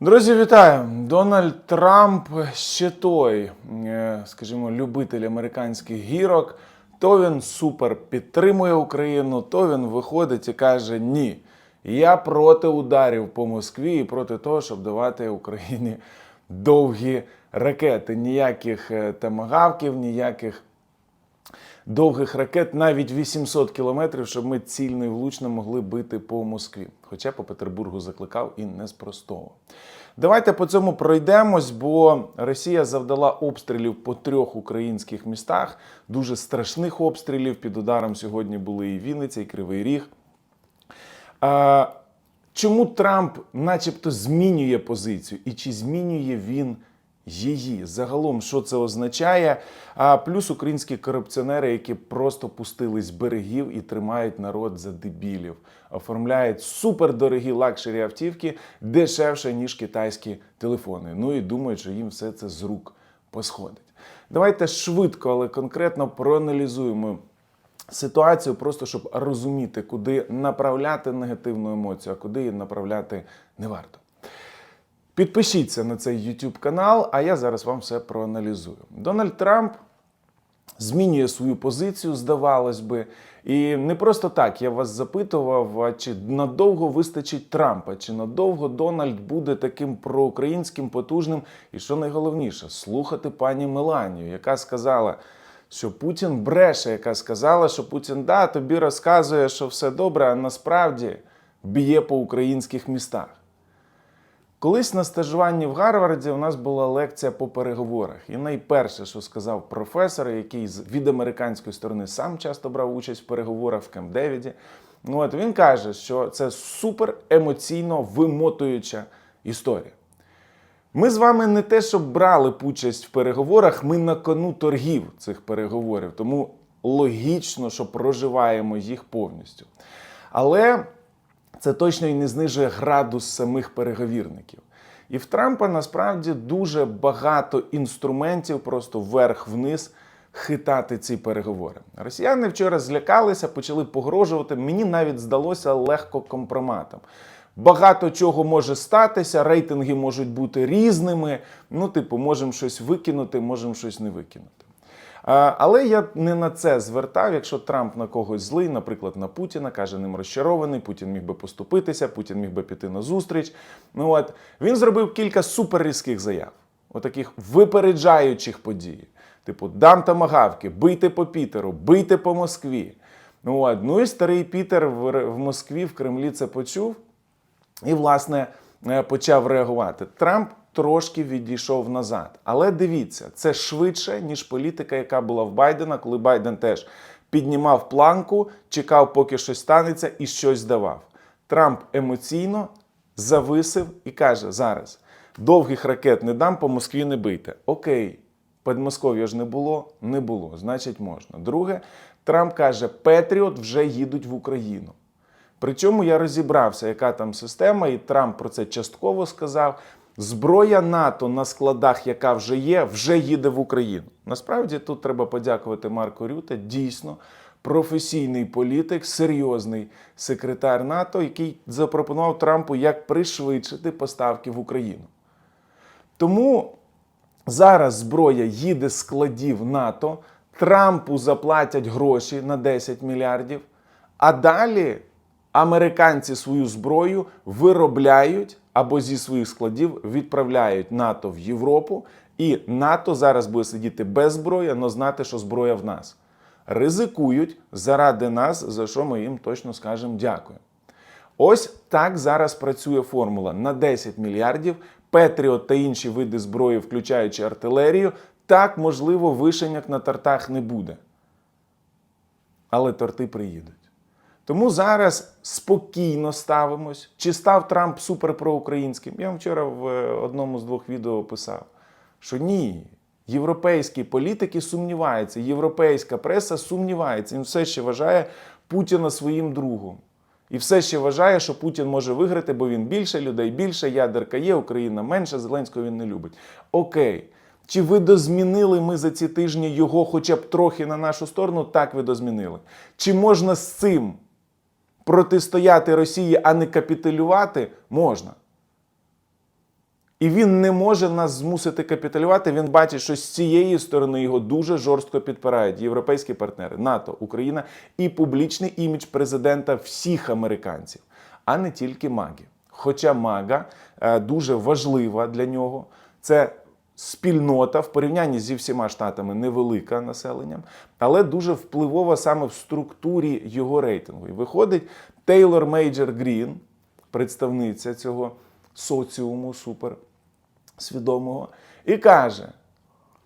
Друзі, вітаю! Дональд Трамп ще той, е, скажімо, любитель американських гірок. То він супер підтримує Україну, то він виходить і каже: Ні, я проти ударів по Москві і проти того, щоб давати Україні довгі ракети. Ніяких е, тамагавків, ніяких довгих ракет, навіть 800 кілометрів, щоб ми цільно і влучно могли бити по Москві. Хоча по Петербургу закликав і не спростовував. Давайте по цьому пройдемось, бо Росія завдала обстрілів по трьох українських містах, дуже страшних обстрілів. Під ударом сьогодні були і Вінниця, і Кривий Ріг. Чому Трамп, начебто, змінює позицію, і чи змінює він її? Загалом, що це означає? А плюс українські корупціонери, які просто пустили з берегів і тримають народ за дебілів, оформляють супердорогі лакшері автівки дешевше, ніж китайські телефони. Ну і думають, що їм все це з рук посходить. Давайте швидко, але конкретно проаналізуємо ситуацію, просто щоб розуміти, куди направляти негативну емоцію, а куди її направляти не варто. Підпишіться на цей YouTube канал, а я зараз вам все проаналізую. Дональд Трамп змінює свою позицію, здавалось би. І не просто так я вас запитував, чи надовго вистачить Трампа, чи надовго Дональд буде таким проукраїнським, потужним, і що найголовніше, слухати пані Меланію, яка сказала, що Путін бреше, яка сказала, що Путін да, тобі розказує, що все добре, а насправді б'є по українських містах. Колись на стажуванні в Гарварді у нас була лекція по переговорах. І найперше, що сказав професор, який від американської сторони сам часто брав участь в переговорах в Кемп Девіді, ну, от він каже, що це супер емоційно вимотуюча історія. Ми з вами не те, щоб брали участь в переговорах, ми на кону торгів цих переговорів. Тому логічно, що проживаємо їх повністю. Але це точно і не знижує градус самих переговірників. І в Трампа насправді дуже багато інструментів, просто вверх-вниз хитати ці переговори. Росіяни вчора злякалися, почали погрожувати. Мені навіть здалося легко компроматом. Багато чого може статися, рейтинги можуть бути різними. Ну, типу, можемо щось викинути, можемо щось не викинути. Але я не на це звертав. Якщо Трамп на когось злий, наприклад, на Путіна, каже, ним розчарований, Путін міг би поступитися, Путін міг би піти на зустріч. Ну от він зробив кілька суперрізких заяв, отаких випереджаючих подій. Типу, дам тамагавки, бийте по Пітеру, бийте по Москві. Ну, от. ну і старий Пітер в, в Москві, в Кремлі це почув і, власне, е, почав реагувати. Трамп трошки відійшов назад. Але дивіться, це швидше, ніж політика, яка була в Байдена, коли Байден теж піднімав планку, чекав, поки щось станеться, і щось давав. Трамп емоційно зависив і каже: зараз довгих ракет не дам, по Москві не бийте. Окей. Подмосков'я ж не було, не було, значить можна. Друге, Трамп каже, Петріот вже їдуть в Україну. Причому я розібрався, яка там система, і Трамп про це частково сказав. Зброя НАТО на складах, яка вже є, вже їде в Україну. Насправді тут треба подякувати Марку Рюте. Дійсно, професійний політик, серйозний секретар НАТО, який запропонував Трампу, як пришвидшити поставки в Україну. Тому зараз зброя їде з складів НАТО, Трампу заплатять гроші на 10 мільярдів, а далі американці свою зброю виробляють або зі своїх складів відправляють НАТО в Європу, і НАТО зараз буде сидіти без зброї, але знати, що зброя в нас. Ризикують заради нас, за що ми їм точно скажемо дякую. Ось так зараз працює формула на 10 мільярдів. Петріот та інші види зброї, включаючи артилерію, так можливо вишеньок на тортах не буде. Але торти приїдуть. Тому зараз спокійно ставимось. Чи став Трамп суперпроукраїнським? Я вам вчора в е, одному з двох відео писав, що ні. Європейські політики сумніваються, європейська преса сумнівається. Він все ще вважає Путіна своїм другом. І все ще вважає, що Путін може виграти, бо він більше, людей більше, ядерка є, Україна менше, Зеленського він не любить. Окей. Чи видозмінили ми за ці тижні його хоча б трохи на нашу сторону? Так, видозмінили. Чи можна з цим протистояти Росії, а не капітулювати? Можна. І він не може нас змусити капітулювати. Він бачить, що з цієї сторони його дуже жорстко підпирають європейські партнери, НАТО, Україна і публічний імідж президента всіх американців, а не тільки МАГи. Хоча МАГа е, дуже важлива для нього. Це спільнота в порівнянні зі всіма штатами невелика населенням, але дуже впливова саме в структурі його рейтингу. І виходить Тейлор Мейджор Грін, представниця цього соціуму супер свідомого, і каже,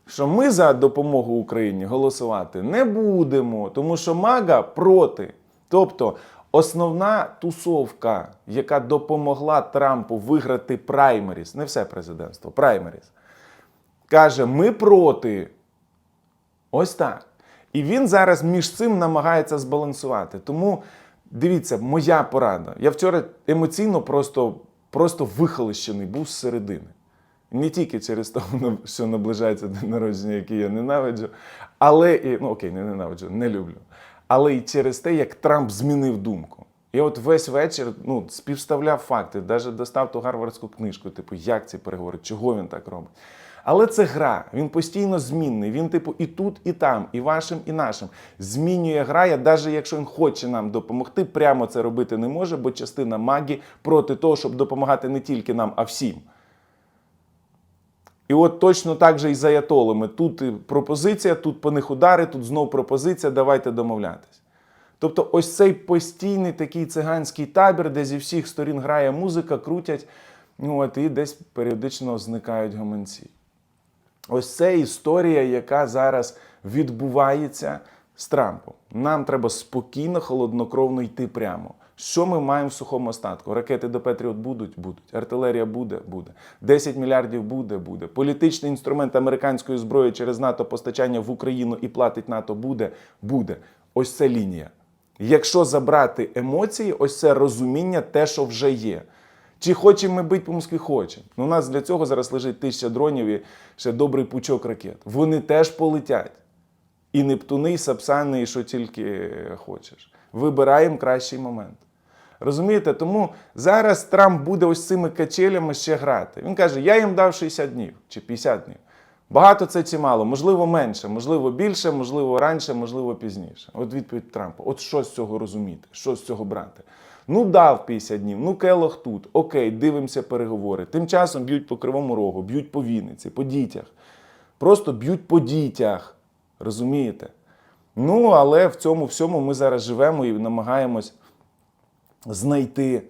що ми за допомогу Україні голосувати не будемо, тому що Мага проти. Тобто основна тусовка, яка допомогла Трампу виграти праймеріс, не все президентство, праймеріс, каже: ми проти. Ось так. І він зараз між цим намагається збалансувати. Тому дивіться, моя порада. Я вчора емоційно просто, просто вихолощений був з середини. Не тільки через те, що наближається день народження, який я ненавиджу, але і ну окей, не ненавиджу, не люблю. Але й через те, як Трамп змінив думку. Я от весь вечір ну, співставляв факти, навіть достав ту гарвардську книжку, типу, як ці переговори, чого він так робить. Але це гра, він постійно змінний. Він, типу, і тут, і там, і вашим, і нашим. Змінює грає, навіть якщо він хоче нам допомогти, прямо це робити не може, бо частина магі проти того, щоб допомагати не тільки нам, а всім. І от точно так же і з аятолами. Тут пропозиція, тут по них удари, тут знов пропозиція, давайте домовлятись. Тобто, ось цей постійний такий циганський табір, де зі всіх сторін грає музика, крутять, ну, от, і десь періодично зникають гаманці. Ось це історія, яка зараз відбувається з Трампом. Нам треба спокійно, холоднокровно йти прямо. Що ми маємо в сухому остатку? Ракети до Петріот будуть? Будуть. Артилерія буде? Буде. 10 мільярдів буде? Буде. Політичний інструмент американської зброї через НАТО постачання в Україну і платить НАТО буде? Буде. Ось це лінія. Якщо забрати емоції, ось це розуміння, те, що вже є. Чи хочемо ми бити по Москві? Хочемо. Ну, у нас для цього зараз лежить тисяча дронів і ще добрий пучок ракет. Вони теж полетять. І Нептуни, і Сапсани, і що тільки хочеш. Вибираємо кращий момент. Розумієте? Тому зараз Трамп буде ось цими качелями ще грати. Він каже: я їм дав 60 днів чи 50 днів. Багато це чи мало, можливо, менше, можливо, більше, можливо, раніше, можливо, пізніше. От відповідь Трампа. От що з цього розуміти, що з цього брати? Ну, дав 50 днів, ну Келох тут. Окей, дивимося переговори. Тим часом б'ють по кривому рогу, б'ють по Вінниці, по дітях. Просто б'ють по дітях. Розумієте? Ну, але в цьому всьому ми зараз живемо і намагаємось знайти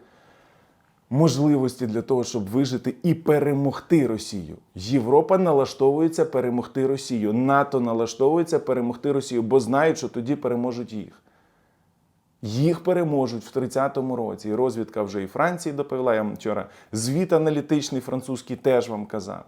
можливості для того, щоб вижити і перемогти Росію. Європа налаштовується перемогти Росію. НАТО налаштовується перемогти Росію, бо знають, що тоді переможуть їх. Їх переможуть в 30-му році. І розвідка вже і Франції доповіла. Я вам вчора звіт аналітичний французький теж вам казав.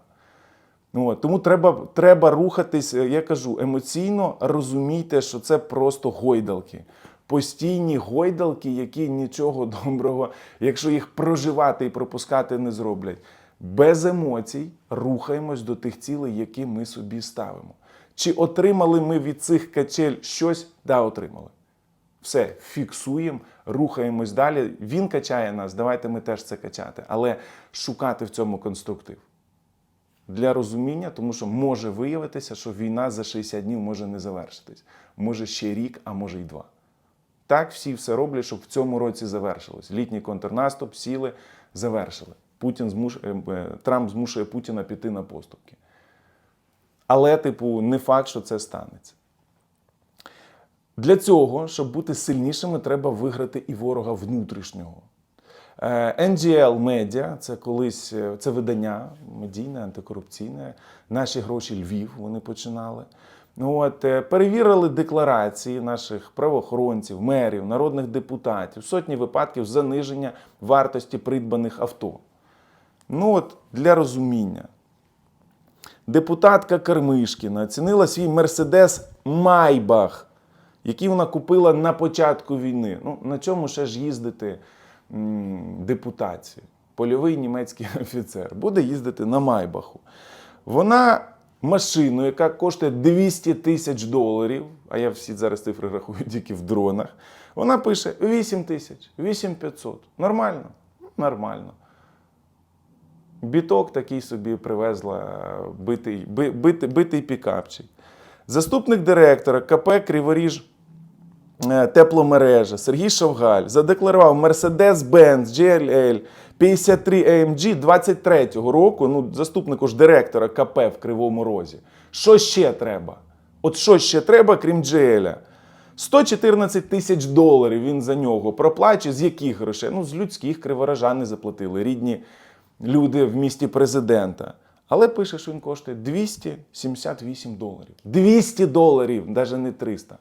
Ну, от, тому треба, треба рухатись, я кажу, емоційно розумійте, що це просто гойдалки. Постійні гойдалки, які нічого доброго, якщо їх проживати і пропускати, не зроблять. Без емоцій рухаємось до тих цілей, які ми собі ставимо. Чи отримали ми від цих качель щось? Да, отримали. Все, фіксуємо, рухаємось далі. Він качає нас, давайте ми теж це качати, але шукати в цьому конструктив. Для розуміння, тому що може виявитися, що війна за 60 днів може не завершитись. Може ще рік, а може й два. Так всі все роблять, щоб в цьому році завершилось. Літній контрнаступ, сіли, завершили. Путін змуш... е, е, Трамп змушує Путіна піти на поступки. Але, типу, не факт, що це станеться. Для цього, щоб бути сильнішими, треба виграти і ворога внутрішнього. Е, NGL Media, це колись е, це видання медійне, антикорупційне. Наші гроші Львів вони починали. Ну, От, е, перевірили декларації наших правоохоронців, мерів, народних депутатів, сотні випадків заниження вартості придбаних авто. Ну от для розуміння. Депутатка Кармишкіна оцінила свій Мерседес Майбах, який вона купила на початку війни. Ну, на чому ще ж їздити депутації? Польовий німецький офіцер буде їздити на Майбаху. Вона машину, яка коштує 200 тисяч доларів, а я всі зараз цифри рахую тільки в дронах. Вона пише 8 тисяч, 8500. Нормально? Нормально. біток такий собі привезла битий, би- битий, битий пікапчик. Заступник директора КП Криворіж е, тепломережа Сергій Шовгаль задекларував Mercedes-Benz GLL 53 AMG 23-го року, ну, заступнику ж директора КП в Кривому Розі. Що ще треба? От що ще треба, крім GL? 114 тисяч доларів він за нього проплачує. З яких грошей? Ну, з людських криворожани заплатили, рідні люди в місті президента. Але пише, що він коштує 278 доларів. 200 доларів, навіть не 300.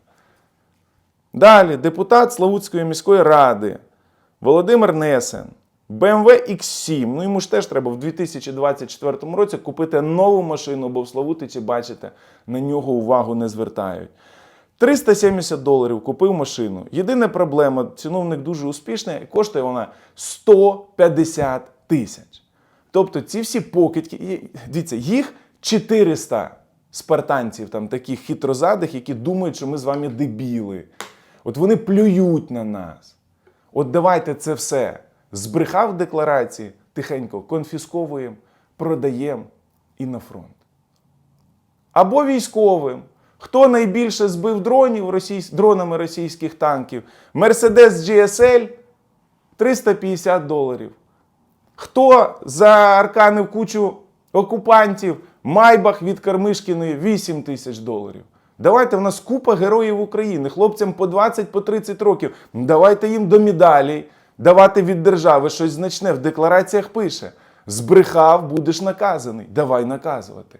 Далі депутат Славутської міської ради Володимир Несен. BMW X7. Ну йому ж теж треба в 2024 році купити нову машину, бо в Славутичі, бачите, на нього увагу не звертають. 370 доларів купив машину. Єдина проблема, ціновник дуже успішний, коштує вона 150 тисяч. Тобто ці всі покидьки, і, дивіться, їх 400 спартанців, там таких хитрозадих, які думають, що ми з вами дебіли. От вони плюють на нас. От давайте це все збрехав декларації, тихенько конфісковуємо, продаємо і на фронт. Або військовим. Хто найбільше збив дронів російсь... дронами російських танків? Mercedes GSL 350 доларів. Хто заарканив кучу окупантів? Майбах від Кармишкіної 8 тисяч доларів. Давайте в нас купа героїв України, хлопцям по 20 по 30 років. Давайте їм до медалей давати від держави щось значне. В деклараціях пише: збрехав, будеш наказаний. Давай наказувати.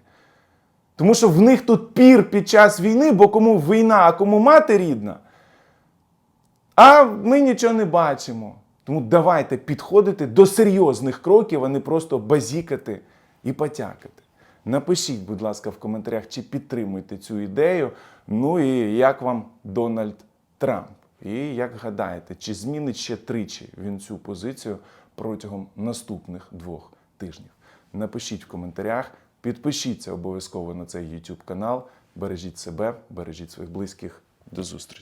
Тому що в них тут пір під час війни, бо кому війна, а кому мати рідна. А ми нічого не бачимо. Тому давайте підходити до серйозних кроків, а не просто базікати і потякати. Напишіть, будь ласка, в коментарях, чи підтримуєте цю ідею. Ну і як вам Дональд Трамп? І як гадаєте, чи змінить ще тричі він цю позицію протягом наступних двох тижнів? Напишіть в коментарях, підпишіться обов'язково на цей YouTube канал. Бережіть себе, бережіть своїх близьких. До зустрічі!